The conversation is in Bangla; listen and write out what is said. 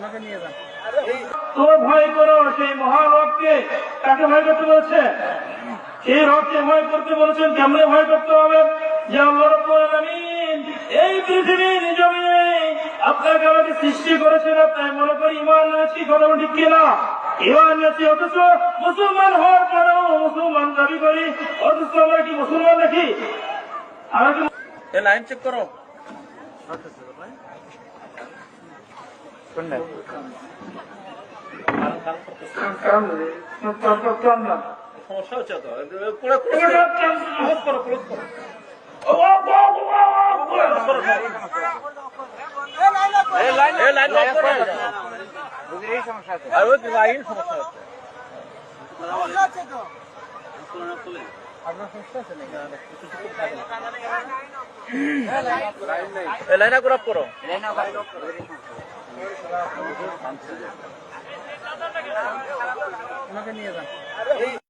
ওনাকে নিয়ে যান। তো ভয় করো সেই মহারবকে কাকে ভয় করতে বলছে? সেই রবকে ভয় করতে বলেছেন? কেমনে ভয় করতে হবে? যে আল্লাহ রাব্বুল আলামিন এই পৃথিবীর জমিনে আপনাকে আমাকে সৃষ্টি করেছেন আপনার মনে করি ইমান রয়েছি কথা ঠিক কিনা? ইমান রয়েছি অথচ মুসলমান হওয়ার পরেও মুসলমান দাবি করি অথচ আমরা কি মুসলমান নাকি? আমরা লাইন চেক করো। সমস্যা হচ্ছে তো। লাইন করো আর ওই লাইন সমস্যা হচ্ছে। লাইন করো ওনাকে নিয়ে যান।